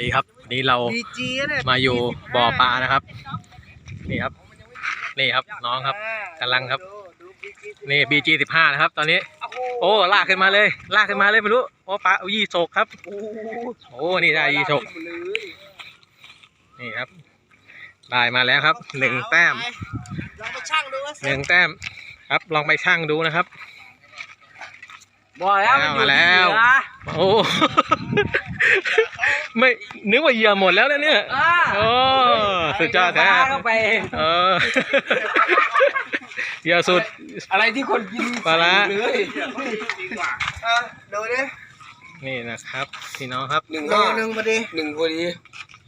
ดีครับวันนี้เราบีจีเนี่ยมาอยู่บ่อปลานะครับ นี่ครับ นี่ครับน้องครับกำลังครับดูดู BG นี่บีจีสิบห้านะครับ ตอนนี้โอ้โหโอ้ลากขึ้นมาเลย ลากขึ้นมาเลยไม่รู้โอ้ปลาเอายี่โศกครับโอ้โหโอ้นี่ได้ยี่โศกเลยนี่ครับ ได้มาแล้วครับหนึ่งแต้มลองไปช่างดูว่าหนึ่งแต้มครับลองไปช่างดูนะครับบ่แล้วมาแล้วโอ้ ไม่นึกว่าเหยื่อหมดแล้วนะเนี่ยโอ้สุดยอดแท้เข้าไปเออเหยื่อสุดอะไรที่คนกินปลาร้าเลยเออดูดินี่นะครับพี่น้องครับหนึ่งโลหนึ่งพอดีหนึ่งพอดี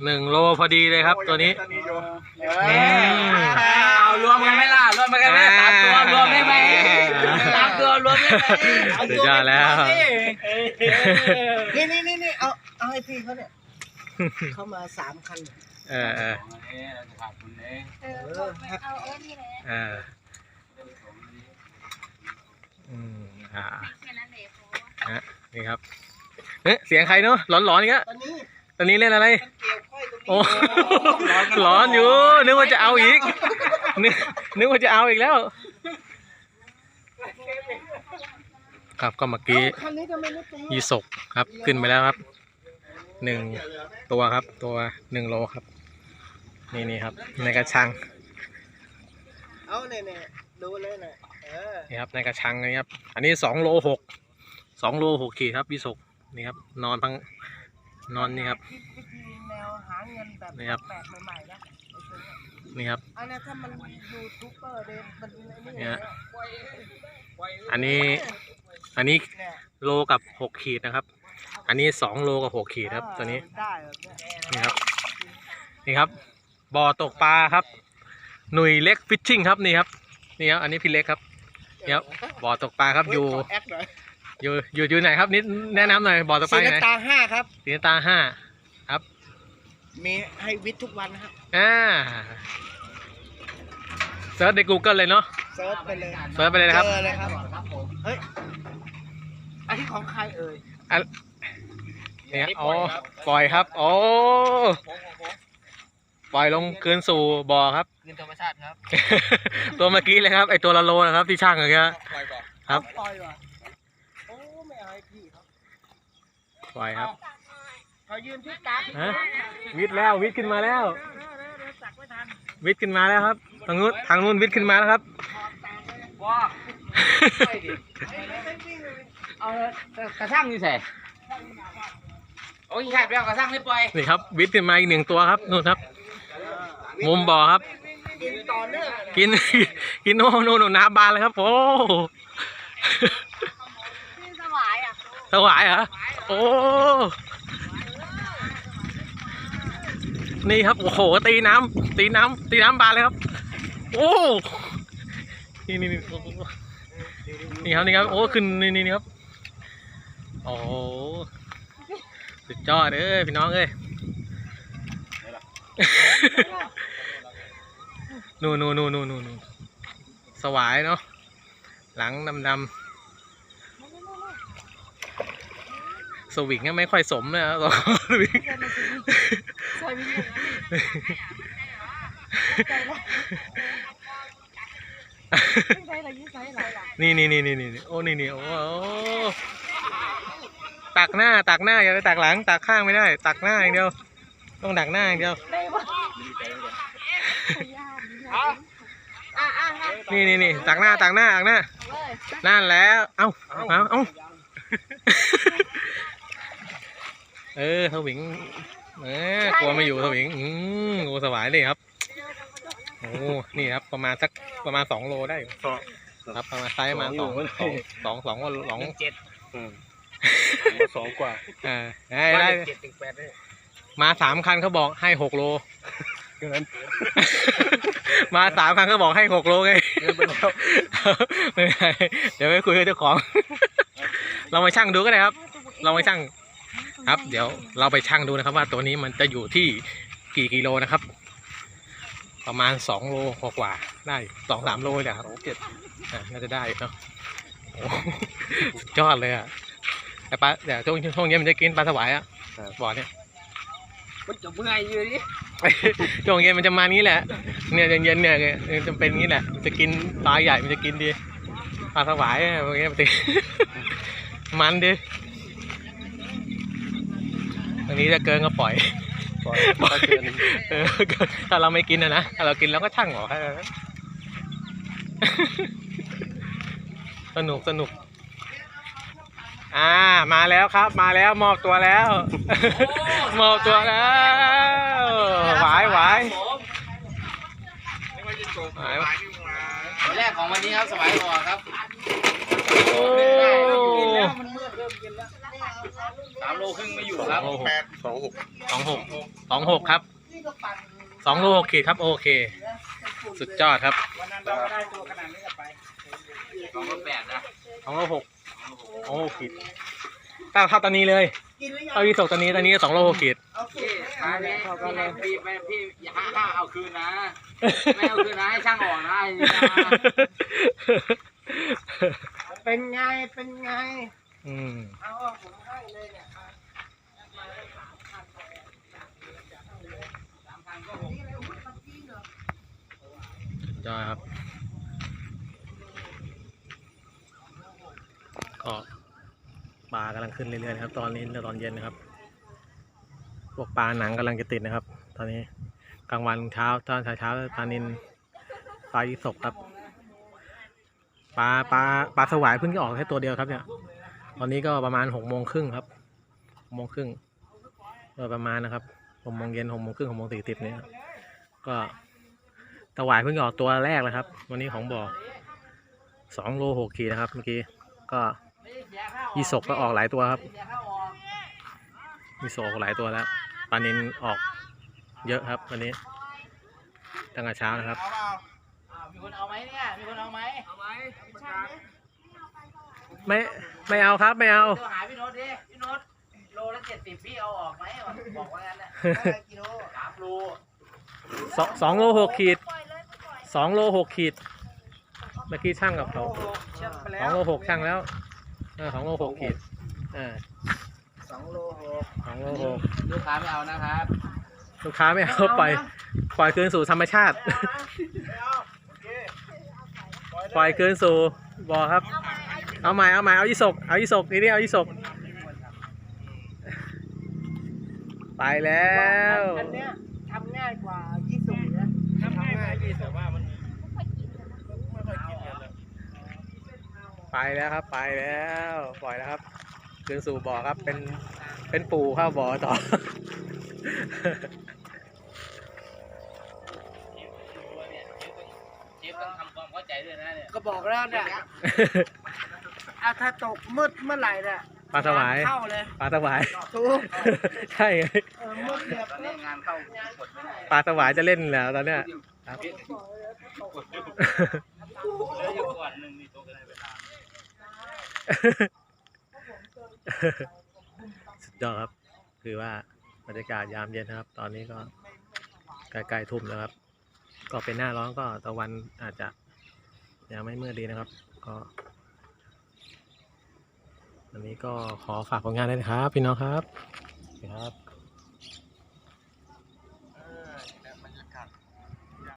หนึ่งโลพอดีเลยครับตัวนี้อืมเอารวมกันไหมล่ะรวมกันไหมสามตัวรวมได้ไหมสามตัว รวมได้ไหมสุดยอดแล้วนี่นี่นี่นี่เอาเอาให้พี่เขาเนี่ยเข้ามาสามคันเออเออเออเอาเออนี่เลยเอออืมอ่าแค่นั้นเองเพราะว่าฮะนี่ครับเอ๊ะเสียงใครเนาะร้อนๆอีกแล้วตอนนี้ตอนนี้เล่นอะไรเกี่ยวค่อยตรงนี้โอ้ร้อนอยู่ นึกว่าจะเอาอีกนึกนึกว่าจะเอาอีกแล้ว ครับก็เมื่อกี้คันนี้ทำไมไม่ตียีสกครับขึ้นไปแล้วครับหนึ่งตัวครับ ตัวหนึ่งโลครับ นี่นี่ครับ ในกระชังเอาเนี่ยเนี่ยดูเลยเนี่ยเออนี่ครับในกระชังนี่ครับ อันนี้สองโลหกสองโลหกขีดครับยีสกนี่ครับ นอนพังนอนนี่ครับคิดวิธีแนวหาเงินแบบนี่ครับแปลกๆใหม่ๆนะไอ้ตัวเนี่ยนี่ครับอันนี้ถ้ามันยูทูบเบอร์เดนมันไอ้นี่เนี่ยเนี่ยอันนี้ อันนี้เนี่ยโลกับหกขีดนะครับ อันนี้สองโลกับหกขีดครับตัวนี้ได้แบบเนี้ยนี่ครับนี่ครับบ่อตกปลาครับ หนุ่ยเล็กฟิชชิ่งครับนี่ครับนี่ครับอันนี้พี่เล็กครับนี่ครับบ่อตกปลาครับอยู่เฮ้ขแอคหน่อยอยู่อยู่อยู่ไหนครับนิดแนะนำหน่อยบ่อตกปสีลาอยู่ไหนน้ำตาลห้าครับสีน้ำตาลห้าครับ มีให้วิทย์ทุกวันนะครับอ่าเซิร์ชใน Google เลยเนาะเซิร์ชไปเลยเซิร์ชไปเลยนะครับเจอเลยครับเฮ้ย อันที่ของใครเอ่ยอันนี่ครับอ๋อปล่อยครับโอ้ปล่อยลงคืนสู่บ่อครับ เงินธรรมชาติครับตัวเมื่อกี้เลยครับไอตัวละโลนะครับที่ช่างอย่างเงี้ยปล่อยก่อนครับปล่อยว่ะโอ้ไม่เอาให้พี่เขาปล่อยครับเขายืนที่กั๊กฮะวิทย์แล้ววิทย์ขึ้นมาแล้วเดี๋ยวเดี๋ยวเดี๋ยวสักไม่ทันวิทย์ขึ้นมาแล้วครับทางนู้นทางนู้นวิทย์ขึ้นมาแล้วครับ ว้าเอากระช่างนี่ใส่โอ้ยขาดไปเอากระช่างไม่ปล่อยนี่ครับ วิทย์ขึ้นมาอีกหนึ่งตัวครับนู่นครับ มุมบ่อครับ กินต่อเนื่องกิน กินโน่นโน่นน้ำบานเลยครับโอ้ที่สวายอะถวายเหรอโอ้นี่ครับโอ้โหตีน้ำตีน้ำตีน้ำบานเลยครับ โอ้นี่นี่นี่โหนี่ครับนี่ครับโอ้ขึ้นนี่นี่ครับ โอ้โหสุดยอดเอ้ยพี่น้องเอ้ยนู่นนู่นนู่นนู่นนู่นสวายเนาะหลังดำดำๆสวิงก็ไม่ค่อยสมเลยนะสวิงใช่ไม่ใช่ใช่อะไรยี่ใช่อะไรล่ะนี่นี่นี่นี่นี่โอ้นี่นี่โอ้โห ตักหน้าตักหน้าอย่าไปตักหลัง ตักข้างไม่ได้ ตักหน้าอย่างเดียว ต้องตักหน้าอย่างเดียวได้ปะอะอะอะนี่นี่นี่ตักหน้าตักหน้าตักหน้าเลยนั่นแล้วเอ้าเอาเอ้าเออสวิงเออกลัวไม่อยู่สวิงอืมโอ้สวายเลยครับโอ้นี่ครับประมาณสักประมาณสองโลได้อยู่ครับประมาณไซส์ประมาณสองสองสองสองสองเจ็ด สองกว่าอ่าได้ได้เจ็ดถึงแปดเลยมาสามคันเขาบอกให้หกโล เกิน มาสามคันเขาบอกให้หกโลไงเกินไปแล้ว ไม่เป็นไรเดี๋ยวไปคุยกับเจ้าของ เรามาชั่งดูก็ได้ครับ เรามาชั่งครับ เดี๋ยวเราไปชั่งดูนะครับ ว่าตัวนี้มันจะอยู่ที่กี่กิโลนะครับ ประมาณสองโลกว่าๆได้สองสามโลเลยครับ สองเจ็ด อะน่าจะได้อยู่เนาะโอ้โหสุดยอดเลยอะ แต่ปลาเดี๋ยวช่วงช่วงนี้มันจะกินปลาสวายอะบ่อเนี่ยมันจะเมื่อยอยู่ดิช่วงเย็นมันจะมานี้แหละเนี่ยเย็นๆเนี่ยจะเป็นงี้แหละมันจะกินปลาใหญ่มันจะกินดีปลาสวายอะพวกนี้มันติ มันดิอันนี้จะเกินก็ปล่อย ปล่อยปล่อยเกินเออถ้าเราไม่กินนะนะถ้าเรากินเราก็ช่างออกแค่นั้น สนุกสนุก อ่ามาแล้วครับมาแล้วมอบตัวแล้วมอบตัวแล้วหวายหวายหวายตัวแรกของวันนี้ครับสบายคอครับโอ้สามโลครึ่งไม่อยู่ครับสองหกสองหกสองหกสองหกครับสองโลหกขีดครับโอเค สุดยอดครับสองโลแปดนะสองโลหก สองโลขีดถ้าเท่าตอนนี้เลยกินหรือยังเท่าที่ตกตอนนี้ตอนนี้สองโลหกขีดเอาสิพี่มาพี่พี่พี่พี่พี่ห้าห้าเอาคืนนะ ไม่เอาคืนนะให้ช่างออกนะไอ้นี่นะเป็นไงเป็นไง อืมเอาผมให้เลยเนี่ยยอดครับ ก็ปลากำลังขึ้นเรื่อยๆนะครับ ตอนนี้ตอนเย็นนะครับพวกปลาหนังกำลังจะติดนะครับ ตอนนี้กลางวันเช้าตอนเช้าเช้าปลานินปลายี่สกครับปลาปลาปลาสวายเพิ่งจะออกแค่ตัวเดียวครับเนี่ย ตอนนี้ก็ประมาณหกโมงครึ่งครับหกโมงครึ่งโดยประมาณนะครับหกโมงเย็นหกโมงครึ่งหกโมงสี่สิบเนี่ยก็ตะหวายเพิ่งจะออกตัวแรกเลยครับ วันนี้ของบ่อสองโลหกขีดนะครับ เมื่อกี้ก็ ยีสกก็ออกหลายตัวครับยีสกออกหลายตัวแล้วปลานินออกเยอะครับวันนี้ตั้งแต่เช้านะครับเอาเปล่ามีคนเอาไหมเนี่ยมีคนเอาไหมเอาไหมไม่ไม่เอาครับไม่เอาโทรหาพี่โน้ตดิพี่โน้ตโลละเจ็ดสิบพี่เอาออกไหมบอกว่างั้นแหละได้กิโลสามโลสองสองโลหกขีดสองโลหกขีดเมื่อกี้ช่างกับเขาเชื่อมไปแล้สองวโลหกช่างแล้วเออสองโลหกขีดอ่าสองโลหกสองโลหกลูกค้าไม่เอานะครับลูกค้าไม่เอาปล่อยปล่อยคืนสู่ธรรมชาติไม่เอาโอเคปล่อยคืนสู่บ่อครับ เอาใหม่เอาใหม่เอายี่สกเอายี่สกนี่นี่เอายี่สกไปแล้วอันเนี้ยทำง่ายกว่ายี่สิบนะทำง่ายยี่สิบว่ามันไม่ค่อยกินกันเลย ไปแล้วครับไปแล้วปล่อยแล้วครับคืนสู่บ่อครับเป็นเป็นปูเข้าบ่อต่อ เชฟต้องทำความเข้าใจด้วยนะเนี่ยก็บอกแล้วเนี่ยอะถ้าตกมืดเมื่อไหร่เนี่ยปลาสวายเข้าเลยปลาสวายถูกใช่ไงเออมืดเนี่ยตอนนี้งานเข้ากดไม่ได้ปลาสวายจะเล่นแล้วตอนเนี้ย ครับเหลืออยู่ก่อนหนึ่งนี่ตัวกันได้เวลา สุดยอดครับ คือว่าบรรยากาศยามเย็นนะครับ ตอนนี้ก็ใกล้ๆทุ่มแล้วครับ ก็เป็นหน้าร้อนก็ตะวันอาจจะยังไม่มืดดีนะครับ ก็อันนี้ก็ขอฝากผลงานด้วยนะครับ พี่น้องครับสวัสดีครับ